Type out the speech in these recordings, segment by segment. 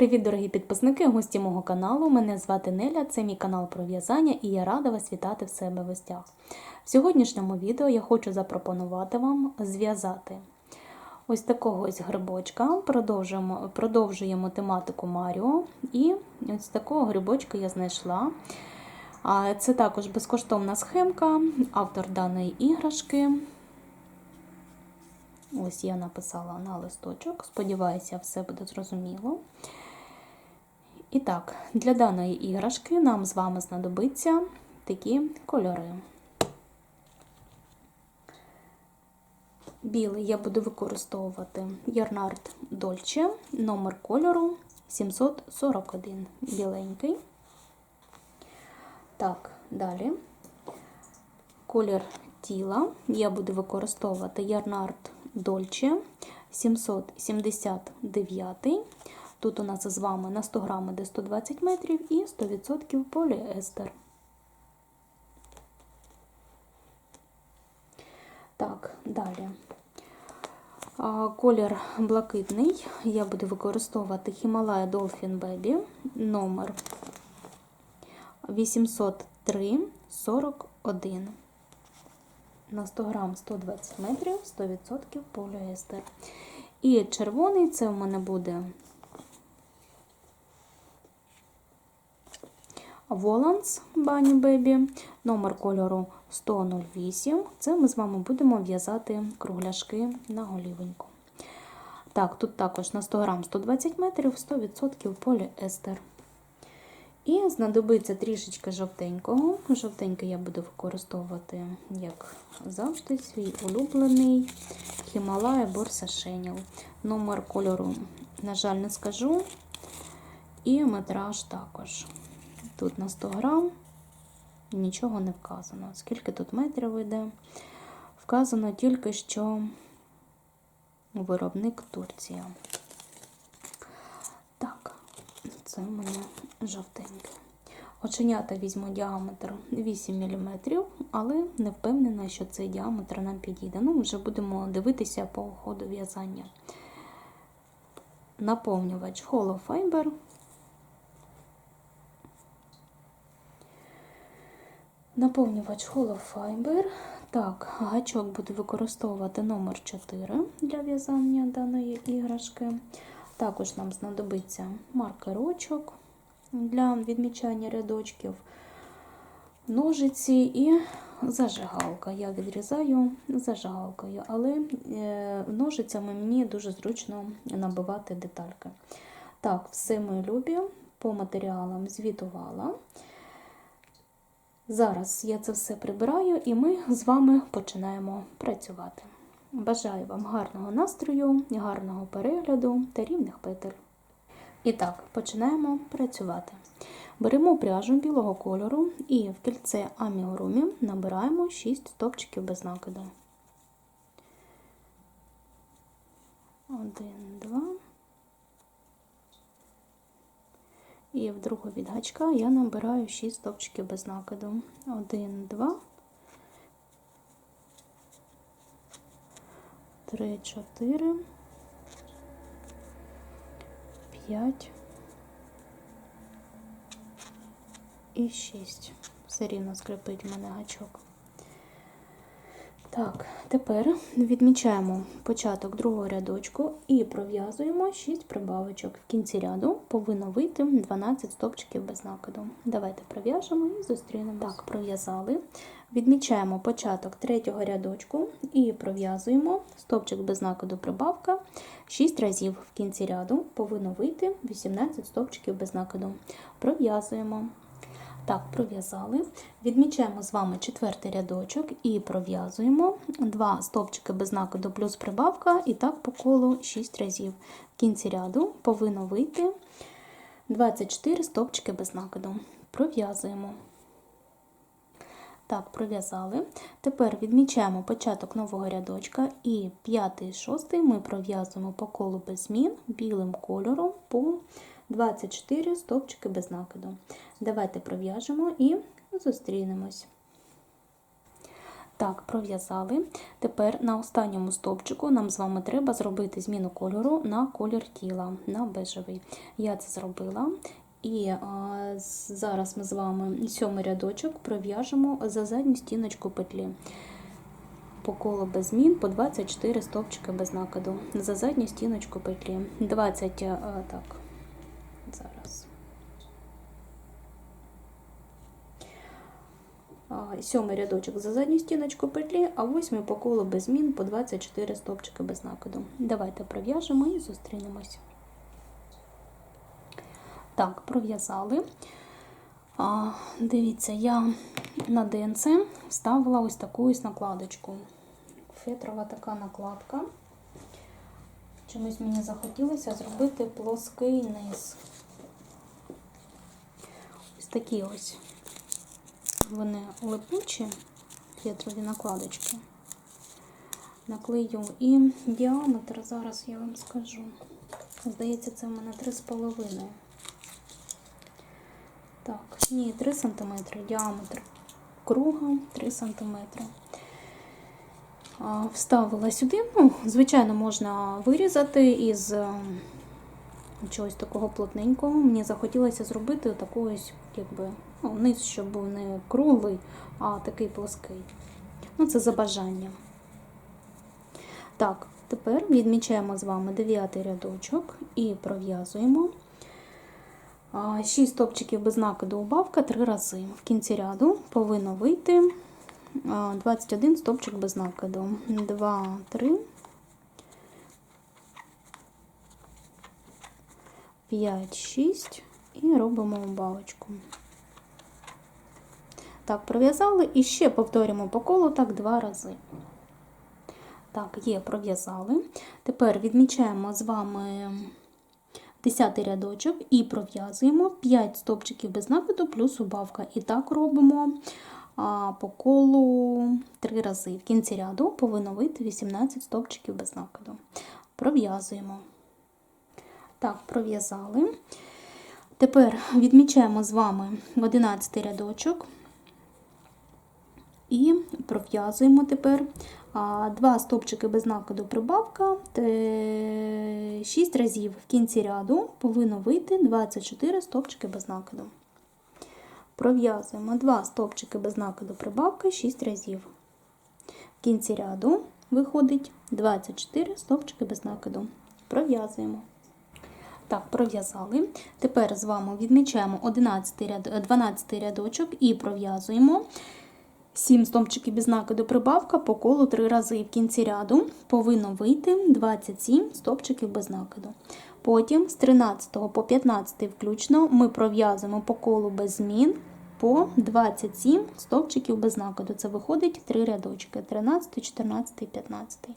Привіт, дорогі підписники, гості мого каналу. Мене звати Неля, це мій канал про в'язання, і я рада вас вітати в себе в гостях. В сьогоднішньому відео я хочу запропонувати вам зв'язати ось такого ось грибочка. Продовжуємо, продовжуємо тематику Маріо. І ось такого грибочка я знайшла. Це також безкоштовна схемка, автор даної іграшки. Ось я написала на листочок. Сподіваюся, все буде зрозуміло. І так, для даної іграшки нам з вами знадобиться такі кольори. Білий я буду використовувати Ярнард Дольче, номер кольору 741, біленький. Так, далі. Колір тіла я буду використовувати Ярнард Дольче 779. Тут у нас з вами на 100 грам де 120 метрів і 100% поліестер. Так, далі. Колір блакитний. Я буду використовувати Himalaya Dolphin Baby номер 803,41. На 100 грам 120 метрів, 100% поліестер. І червоний це в мене буде Воланс Bunny Baby, номер кольору 108. Це ми з вами будемо в'язати кругляшки на голівеньку. Так, тут також на 100 грам 120 метрів, 100% поліестер. І знадобиться трішечки жовтенького. Жовтенький я буду використовувати, як завжди, свій улюблений Himalaya Borsa Chanel. Номер кольору, на жаль, не скажу. І метраж також. Тут на 100 грам нічого не вказано. Скільки тут метрів йде? Вказано тільки, що виробник Турція. Так, це в мене жовтеньке. Оченята візьму діаметр 8 мм, але не впевнена, що цей діаметр нам підійде. Ну, вже будемо дивитися по ходу в'язання. Наповнювач Hollow Fiber. Наповнювач Hollow Fiber. Так, гачок буду використовувати номер 4 для в'язання даної іграшки. Також нам знадобиться маркерочок для відмічання рядочків, ножиці і зажигалка. Я відрізаю зажигалкою, але ножицями мені дуже зручно набивати детальки. Так, все мої любі по матеріалам звітувала. Зараз я це все прибираю і ми з вами починаємо працювати. Бажаю вам гарного настрою, гарного перегляду та рівних петель. І так, починаємо працювати. Беремо пряжу білого кольору і в кільце аміорумі набираємо 6 стопчиків без накиду. Один, два. І в другу від гачка я набираю 6 стопчиків без накиду. 1, 2, 3, 4, 5 і 6. Все рівно скрипить в мене гачок. Так, тепер відмічаємо початок другого рядочку і пров'язуємо 6 прибавочок. В кінці ряду повинно вийти 12 стопчиків без накиду. Давайте пров'яжемо і зустрінемо. Так, пров'язали. Відмічаємо початок третього рядочку і пров'язуємо стопчик без накиду прибавка 6 разів. В кінці ряду повинно вийти 18 стопчиків без накиду. Пров'язуємо. Так, пров'язали. Відмічаємо з вами четвертий рядочок і пров'язуємо 2 стовпчики без накиду плюс прибавка, і так по колу 6 разів. В кінці ряду повинно вийти 24 стовпчики без накиду. Пров'язуємо. Так, пров'язали. Тепер відмічаємо початок нового рядочка і п'ятий, шостий ми пров'язуємо по колу без змін білим кольором по 24 стовпчики без накиду. Давайте пров'яжемо і зустрінемось. Так, пров'язали. Тепер на останньому стовпчику нам з вами треба зробити зміну кольору на колір тіла, на бежевий. Я це зробила. І а, зараз ми з вами сьомий рядочок пров'яжемо за задню стіночку петлі. По колу без змін по 24 стовпчики без накиду. За задню стіночку петлі. 20, а, так, зараз. Сьомий рядочок за задню стіночку петлі, а восьмий по колу без змін по 24 стовпчики без накиду. Давайте пров'яжемо і зустрінемось. Так, пров'язали. Дивіться, я на денце вставила ось таку ось накладочку. Фетрова така накладка. Чомусь мені захотілося зробити плоский низ. Такі ось вони липучі, фетрові накладочки. Наклею і діаметр, зараз я вам скажу. Здається, це в мене 3,5. Так, ні, 3 см діаметр круга 3 см. Вставила сюди. Ну, звичайно, можна вирізати із е, чогось такого плотненького. Мені захотілося зробити таку ось, якби, ну, низ, щоб був не круглий, а такий плоский. Ну, це за бажанням. Так, тепер відмічаємо з вами 9 рядочок і пров'язуємо. 6 стопчиків без накиду убавка 3 рази. В кінці ряду повинно вийти 21 стопчик без накиду. 2, 3, 5, 6 і робимо убавочку. Так, пров'язали і ще повторюємо по колу так два рази. Так, є, пров'язали. Тепер відмічаємо з вами 10 рядочок і пров'язуємо 5 стопчиків без накиду плюс убавка. І так робимо а, по колу 3 рази. В кінці ряду повинно вийти 18 стопчиків без накиду. Пров'язуємо. Так, пров'язали. Тепер відмічаємо з вами 11 рядочок. І пров'язуємо тепер два стопчики без накиду прибавка, 6 разів в кінці ряду повинно вийти 24 стопчики без накиду. Пров'язуємо два стопчики без накиду прибавка 6 разів. В кінці ряду виходить 24 стопчики без накиду. Пров'язуємо. Так, пров'язали. Тепер з вами відмічаємо 11 ряд, 12 рядочок і пров'язуємо 7 стовпчиків без накиду прибавка по колу 3 рази. В кінці ряду повинно вийти 27 стовпчиків без накиду. Потім з 13 по 15 включно ми пров'язуємо по колу без змін по 27 стовпчиків без накиду. Це виходить 3 рядочки 13, 14, 15.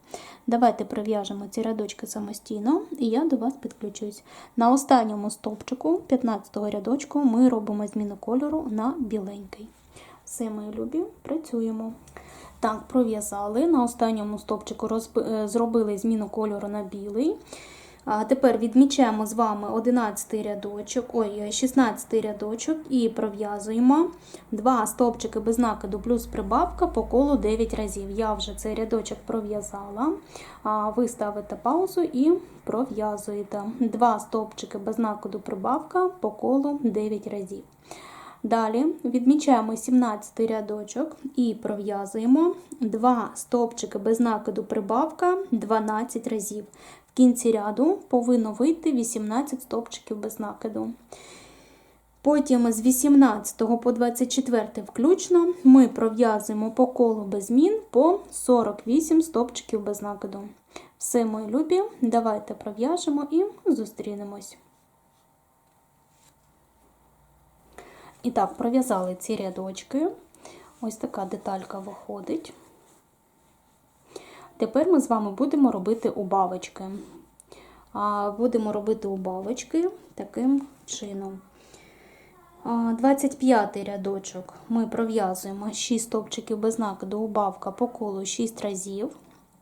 Давайте пров'яжемо ці рядочки самостійно, і я до вас підключусь. На останньому стовпчику 15 рядочку ми робимо зміну кольору на біленький. Все, мої любі, працюємо. Так, пров'язали. На останньому стовпчику розб... е, зробили зміну кольору на білий. А тепер відмічаємо з вами 11 рядочок, ой, 16 рядочок і пров'язуємо 2 стовпчики без накиду плюс прибавка по колу 9 разів. Я вже цей рядочок пров'язала. Ви ставите паузу і пров'язуєте 2 стовпчики без накиду прибавка по колу 9 разів. Далі відмічаємо 17 рядочок і пров'язуємо 2 стовпчики без накиду прибавка 12 разів. Кінці ряду повинно вийти 18 стовпчиків без накиду. Потім з 18 по 24 включно ми пров'язуємо по колу без змін по 48 стовпчиків без накиду. Все, мої любі, давайте пров'яжемо і зустрінемось. І так, пров'язали ці рядочки. Ось така деталька виходить. Тепер ми з вами будемо робити убавочки. Будемо робити убавочки таким чином. А, 25 рядочок ми пров'язуємо 6 стовпчиків без накиду убавка по колу 6 разів.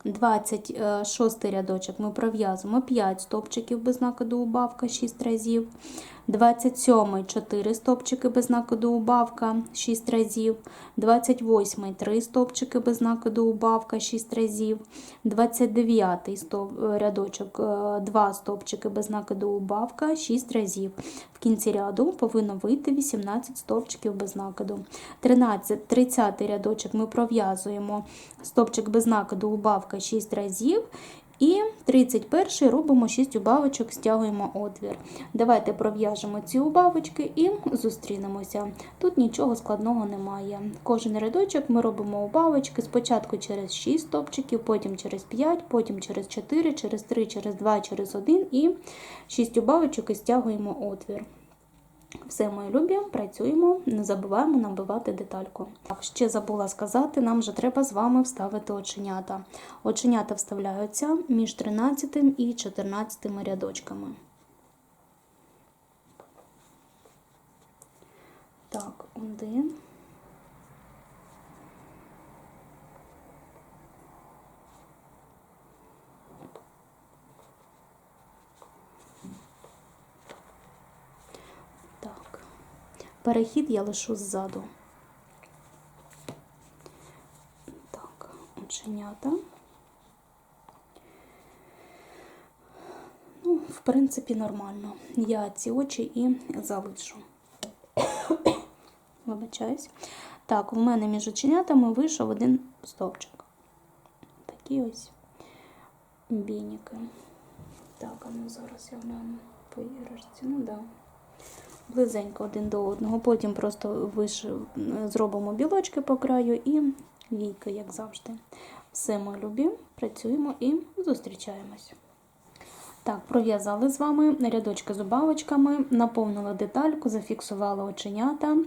26 рядочок ми пров'язуємо 5 стовпчиків без накиду убавка 6 разів. 27 4 стовпчики без накиду убавка 6 разів. 28 3 стовпчики без накиду убавка 6 разів. 29 стоп- рядочок 2 стовпчики без накиду убавка 6 разів. В кінці ряду повинно вийти 18 стовпчиків без накиду. 13, 30 рядочок ми пров'язуємо стовпчик без накиду убавка 6 разів. І 31 робимо 6 убавочок, стягуємо отвір. Давайте пров'яжемо ці убавочки і зустрінемося. Тут нічого складного немає. Кожен рядочок ми робимо убавочки спочатку через 6 стопчиків, потім через 5, потім через 4, через 3, через 2, через 1 і 6 убавочок і стягуємо отвір. Все, мої любі, працюємо, не забуваємо набивати детальку. Ще забула сказати, нам вже треба з вами вставити оченята. Оченята вставляються між 13 і 14 рядочками. Так, один. Так. Перехід я лишу ззаду. Так, оченята. Ну, в принципі, нормально. Я ці очі і залишу. Вибачаюсь. Так, у мене між оченятами вийшов один стовпчик. Такі ось бійники. Так, а ну зараз я гляну по іграшці. Ну так. Да близенько один до одного. Потім просто виш... зробимо білочки по краю і війки, як завжди. Все, ми любі, працюємо і зустрічаємось. Так, пров'язали з вами рядочки з убавочками, наповнила детальку, зафіксувала оченята.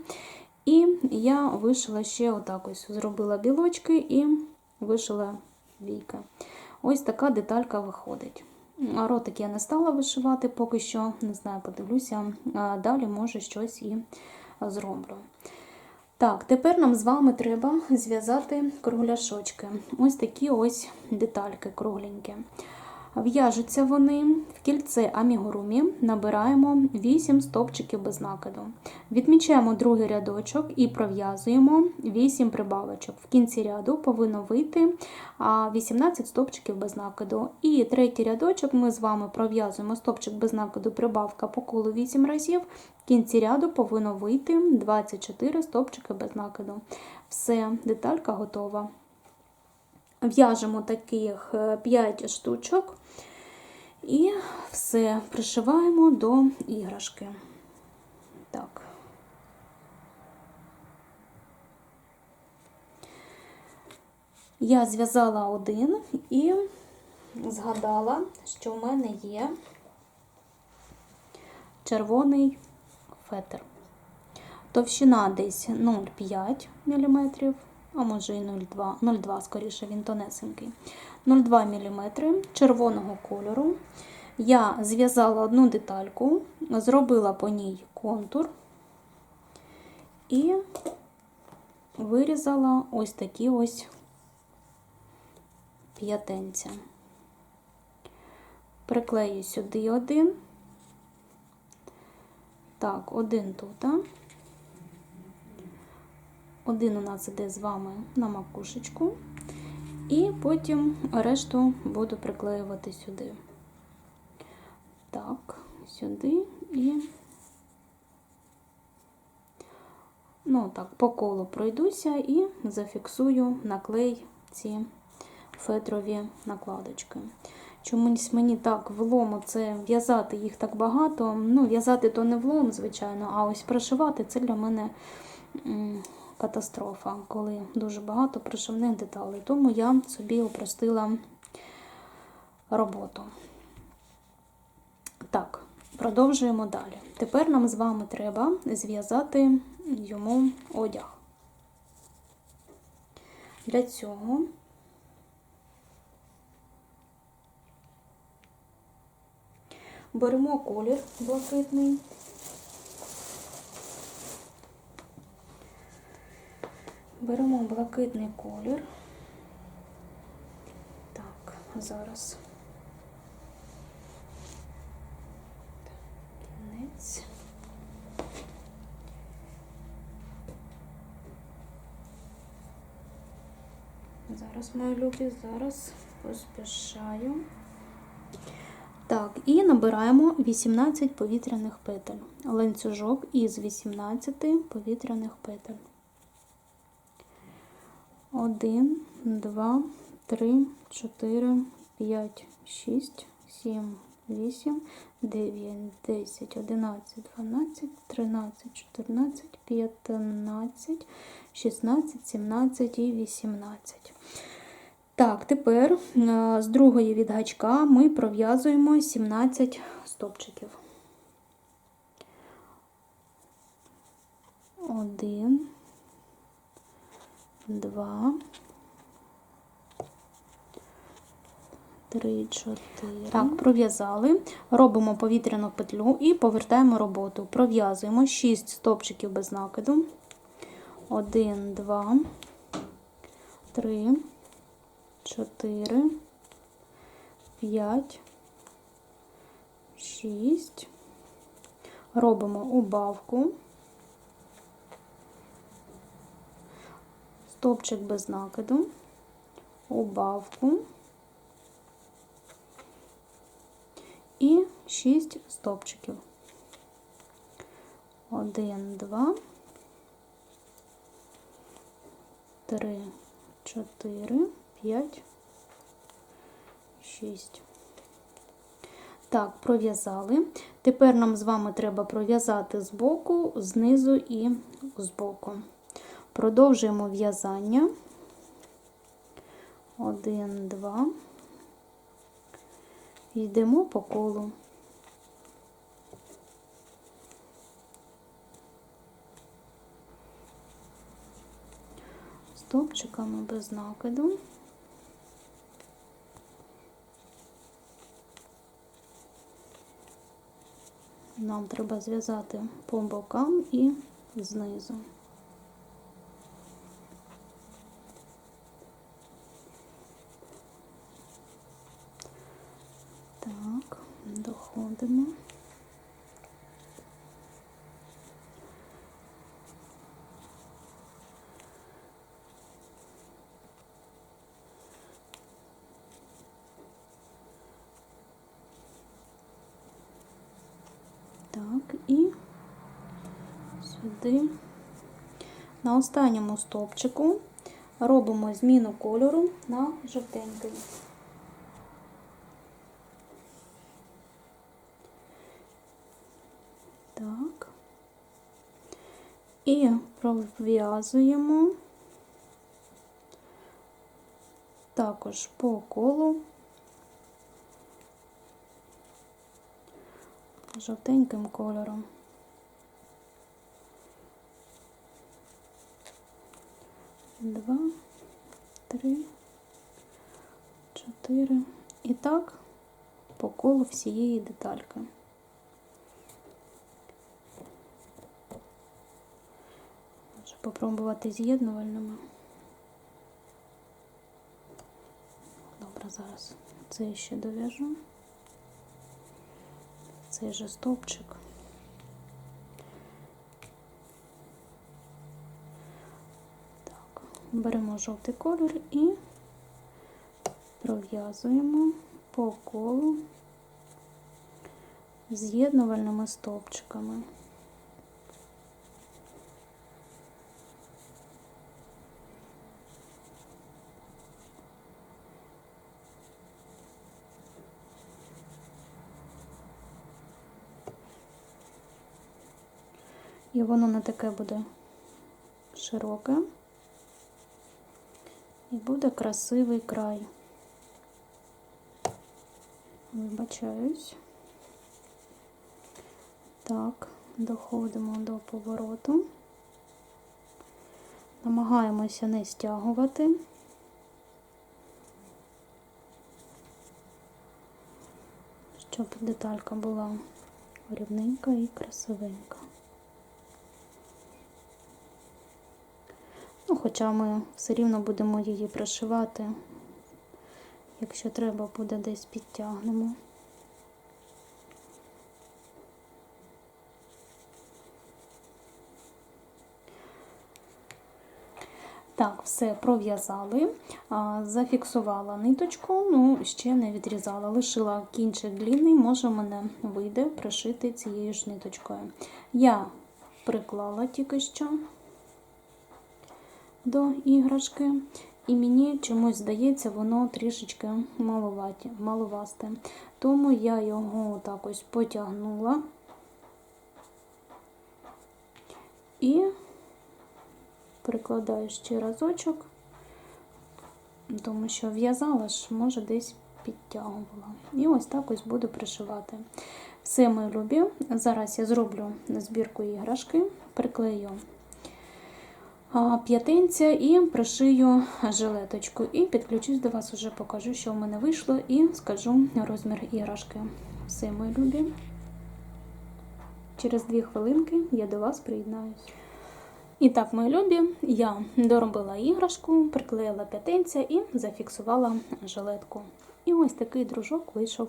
І я вишила ще отак ось, зробила білочки і вишила війки. Ось така деталька виходить. Ротик я не стала вишивати поки що, не знаю, подивлюся. Далі, може, щось і зроблю. Так, тепер нам з вами треба зв'язати кругляшочки. Ось такі ось детальки кругленькі. В'яжуться вони в кільце амігурумі, набираємо 8 стовпчиків без накиду. Відмічаємо другий рядочок і пров'язуємо 8 прибавочок. В кінці ряду повинно вийти 18 стовпчиків без накиду. І третій рядочок ми з вами пров'язуємо стовпчик без накиду, прибавка по колу 8 разів. В кінці ряду повинно вийти 24 стовпчики без накиду. Все, деталька готова. В'яжемо таких 5 штучок і все пришиваємо до іграшки. Так. Я зв'язала один і згадала, що в мене є червоний фетр. Товщина десь 0,5 мм а може і 0,2, 0,2, скоріше, він тонесенький. 0,2 мм червоного кольору. Я зв'язала одну детальку, зробила по ній контур і вирізала ось такі ось п'ятенця. Приклею сюди один. Так, один тут. Один у нас іде з вами на макушечку, і потім решту буду приклеювати сюди. Так, сюди і, ну так, по колу пройдуся і зафіксую наклей ці фетрові накладочки. Чомусь мені так влому це в'язати їх так багато. Ну, в'язати то не влом, звичайно, а ось прошивати це для мене катастрофа, коли дуже багато пришивних деталей. Тому я собі упростила роботу. Так, продовжуємо далі. Тепер нам з вами треба зв'язати йому одяг. Для цього беремо колір блакитний. Беремо блакитний колір. Так. зараз. Кінець. Зараз, мої любі, зараз поспішаю. Так, і набираємо 18 повітряних петель. Ланцюжок із 18 повітряних петель. 1, 2, 3, 4, 5, 6, 7, 8, 9, 10, 11, 12, 13, 14, 15, 16, 17 і 18. Так, тепер е, з другої від гачка ми пров'язуємо 17 стопчиків. Один, два, три, чотири. Так, пров'язали. Робимо повітряну петлю і повертаємо роботу. Пров'язуємо 6 стопчиків без накиду. Один, два, три. 4, 5, 6. Робимо убавку, стопчик без накиду, убавку і 6 стопчиків. 1, 2, 3, 4, 5, 6. Так, пров'язали. Тепер нам з вами треба пров'язати з боку, знизу і з боку. Продовжуємо в'язання. 1, 2. Йдемо по колу. Стопчиками без накиду. Нам треба зв'язати по бокам і знизу. Так, доходимо. Так, і сюди. На останньому стовпчику робимо зміну кольору на жовтенький. Так. І пров'язуємо також по колу жовтеньким кольором. Два, три, чотири. І так по колу всієї детальки. Можу попробувати з'єднувальними. Добре, зараз це ще дов'яжу цей же стовпчик. Беремо жовтий колір і пров'язуємо по колу з'єднувальними стовпчиками. І воно не таке буде широке. І буде красивий край. Вибачаюсь. Так, доходимо до повороту. Намагаємося не стягувати. Щоб деталька була рівненька і красивенька. Ну, хоча ми все рівно будемо її пришивати Якщо треба буде десь підтягнемо. Так, все пров'язали, зафіксувала ниточку, ну ще не відрізала. Лишила кінчик длінний, може мене вийде пришити цією ж ниточкою. Я приклала тільки що до іграшки, і мені чомусь здається, воно трішечки маловасте. Тому я його так ось потягнула і прикладаю ще разочок, тому що в'язала ж, може, десь підтягувала. І ось так ось буду пришивати. Все мої любі. Зараз я зроблю збірку іграшки, приклею п'ятинця і пришию жилеточку. І підключусь до вас, уже покажу, що в мене вийшло, і скажу розмір іграшки. Все мої любі. Через дві хвилинки я до вас приєднаюсь. І так, мої любі, я доробила іграшку, приклеїла п'ятинця і зафіксувала жилетку. І ось такий дружок вийшов.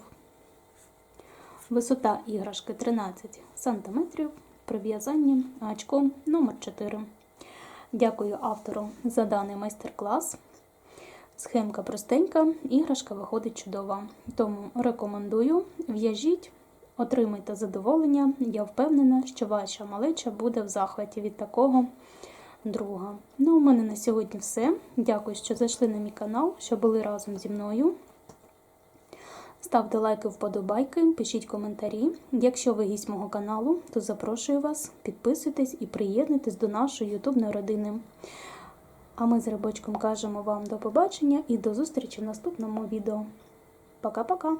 Висота іграшки 13 см при в'язанні гачком номер 4 Дякую автору за даний майстер-клас. Схемка простенька, іграшка виходить чудова. Тому рекомендую, в'яжіть, отримайте задоволення. Я впевнена, що ваша малеча буде в захваті від такого друга. Ну, у мене на сьогодні все. Дякую, що зайшли на мій канал, що були разом зі мною. Ставте лайки, вподобайки, пишіть коментарі. Якщо ви гість мого каналу, то запрошую вас, підписуйтесь і приєднуйтесь до нашої ютубної родини. А ми з Рибочком кажемо вам до побачення і до зустрічі в наступному відео. Пока-пока!